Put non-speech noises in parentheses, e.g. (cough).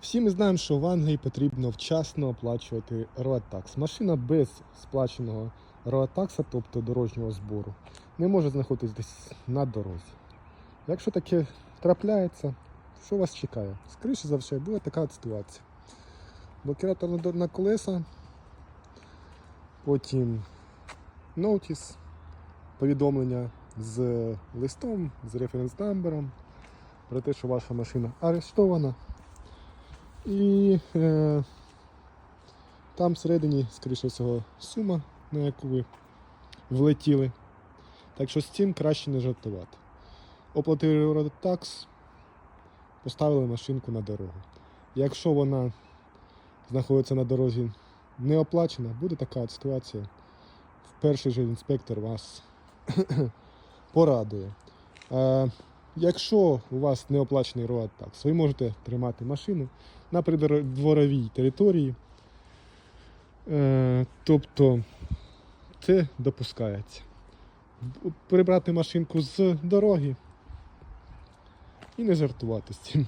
Всі ми знаємо, що в Англії потрібно вчасно оплачувати роатакс. Машина без сплаченого роатакса, тобто дорожнього збору, не може знаходитись десь на дорозі. Якщо таке трапляється, що вас чекає? Скоріше за все, буде така ситуація. Блокіратор на колеса, потім ноутіс, повідомлення з листом, з референс-намбером про те, що ваша машина арештована. І е, там всередині, скоріше всього, сума, на яку ви влетіли. Так що з цим краще не жартувати. Оплатили Eurotакс, поставили машинку на дорогу. Якщо вона знаходиться на дорозі не оплачена, буде така от ситуація. Перший же інспектор вас (coughs) порадує. Е, якщо у вас не оплачений роад-такс, ви можете тримати машину на придворовій території. Е, тобто це допускається. Прибрати машинку з дороги і не жартувати з цим.